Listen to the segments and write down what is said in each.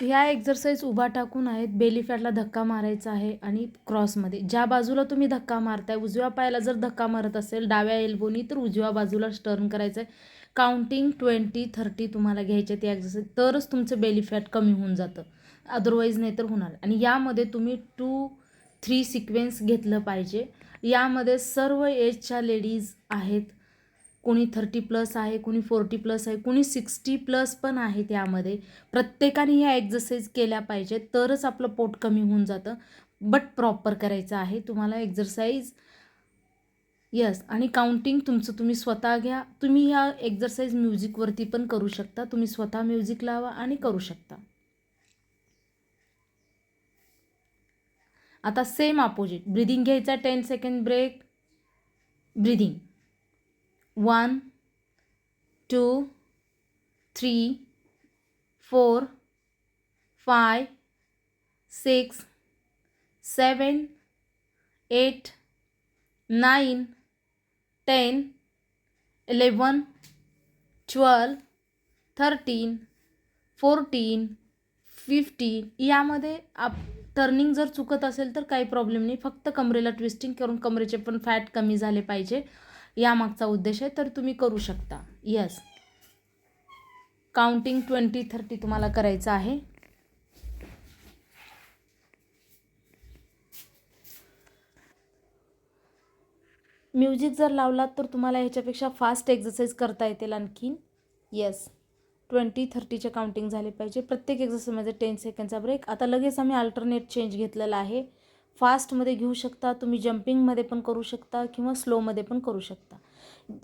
ह्या एक्झरसाईज उभा टाकून आहेत. बेली फॅटला धक्का मारायचा आहे आणि क्रॉसमध्ये ज्या बाजूला तुम्ही धक्का मारताय उजव्या पायाला जर धक्का मारत असेल डाव्या एल्बोनी तर उजव्या बाजूला टर्न करायचं आहे काउंटिंग ट्वेंटी थर्टी तुम्हाला घ्यायचे ते एक्झरसाईज तरच तुमचं बेली फॅट कमी होऊन जातं. अदरवाईज नाही तर होणार. आणि यामध्ये तुम्ही टू थ्री सिक्वेन्स घेतलं पाहिजे. यामध्ये सर्व एजच्या लेडीज आहेत. कोणी थर्टी प्लस आहे कोणी फोर्टी प्लस आहे कोणी सिक्स्टी प्लस पण आहे त्यामध्ये. प्रत्येकाने ह्या एक्झरसाईज केल्या पाहिजेत तरच आपलं पोट कमी होऊन जातं. बट प्रॉपर करायचं आहे. तुम्हाला एक्झरसाईज यस. आणि काउंटिंग तुमचं तुम्ही स्वतः घ्या. तुम्ही ह्या एक्झरसाईज म्युझिकवरती पण करू शकता. तुम्ही स्वतः म्युझिक लावा आणि करू शकता. आता सेम अपोजिट ब्रिदिंग घ्यायचा ten second break breathing one two three four five six seven eight nine ten eleven twelve thirteen fourteen fifteen यामध्ये आप टर्निंग जर चुकत असेल तर काही प्रॉब्लेम नाही. फक्त कमरेला ट्विस्टिंग करून कमरेचे पण फॅट कमी झाले पाहिजे. यामागचा उद्देश आहे तर तुम्ही करू शकता. यस काउंटिंग ट्वेंटी थर्टी तुम्हाला करायचं आहे. म्युझिक जर लावलात तर तुम्हाला ह्याच्यापेक्षा फास्ट एक्झरसाईज करता येतील आणखीन. येस ट्वेंटी थर्टीचे काउंटिंग झाले पाहिजे. प्रत्येक एक्झरसाईजमध्ये टेन सेकंडचा ब्रेक आता लगेच आम्ही अल्टरनेट चेंज घेतलेला आहे. फास्टमध्ये घेऊ शकता तुम्ही जम्पिंगमध्ये पण करू शकता किंवा स्लोमध्ये पण करू शकता.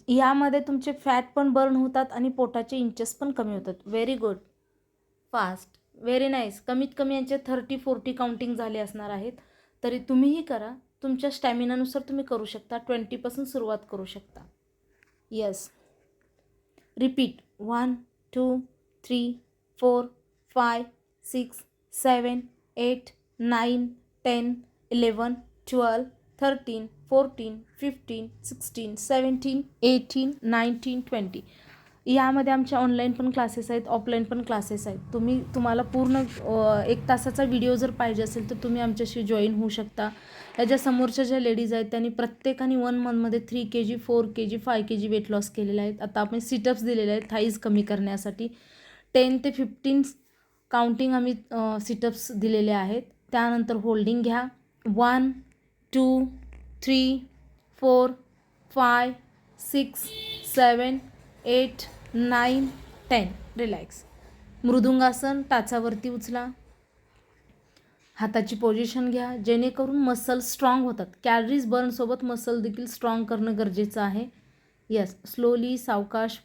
यामध्ये तुमचे फॅट पण बर्न होतात आणि पोटाचे इंचेस पण कमी होतात. Very good fast very nice कमीत कमी यांचे थर्टी फोर्टी काउंटिंग झाले असणार आहेत. तरी तुम्हीही करा. तुमच्या स्टॅमिनानुसार तुम्ही करू शकता. ट्वेंटीपासून सुरुवात करू शकता. Yes repeat one two three four five six seven eight nine ten eleven twelve thirteen fourteen fifteen sixteen seventeen eighteen nineteen twenty यामध्ये आमच्या ऑनलाईन पण क्लासेस आहेत ऑफलाईन पण क्लासेस आहेत. तुम्ही तुम्हाला पूर्ण एक तासाचा व्हिडिओ जर पाहिजे असेल तर तुम्ही आमच्याशी जॉईन होऊ शकता. याच्या समोरच्या ज्या लेडीज आहेत त्यांनी प्रत्येकाने वन मंथमध्ये three K G four K G five K G weight loss केलेले आहेत. आता आपण सिटअप्स दिलेले आहेत थाईज कमी करण्यासाठी. टेन ते फिफ्टीन काउंटिंग आम्ही सिटअप्स दिलेले आहेत. त्यानंतर होल्डिंग घ्या. One two three four five six seven eight nine ten. Relax. मृदुंगासन टाचावरती उचला. हाताची पोझिशन घ्या. जेणेकरून मसल स्ट्रॉंग होतात. कॅलरीज बर्नसोबत मसल देखील स्ट्रॉंग करणं गरजेचं आहे. यस स्लोली सावकाश